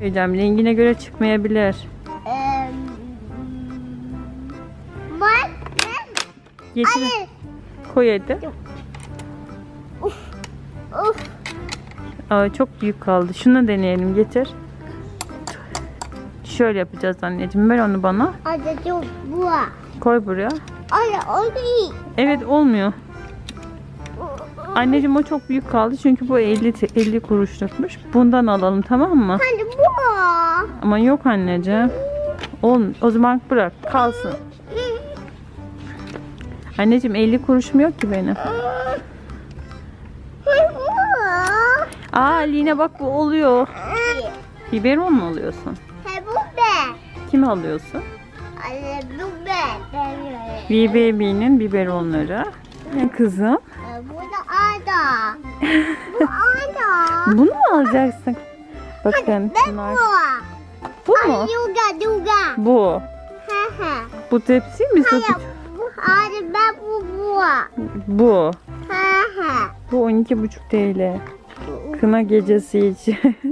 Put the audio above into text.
Hocam rengine göre çıkmayabilir. Ben, ben, Getir. Koy hadi. Uf, Aa, çok büyük kaldı. Şunu deneyelim. Getir. Şöyle yapacağız anneciğim. Ver onu bana. acıcık bu. Koy buraya. Ay, o değil. Evet olmuyor. Anneciğim o çok büyük kaldı çünkü bu 50 te- 50 kuruşlukmuş. Bundan alalım tamam mı? Hani bu. Ama yok anneciğim. Ol, o zaman bırak kalsın. Anneciğim 50 kuruşum yok ki benim. Aa Line bak bu oluyor. Biberon mu alıyorsun? He bu be. Kim alıyorsun? Anne bu be. Ben- BBB'nin biberonları. Ne kızım? Ee, Bu da ada. Bu ada. Bunu mu alacaksın? Bakın Ben bunlar. bu. Bu Ay mu? duga duga. Bu. Bu tepsi mi Hayır bu hadi ben bu bu. Bu. He he. Bu 12,5 TL. Kına gecesi için.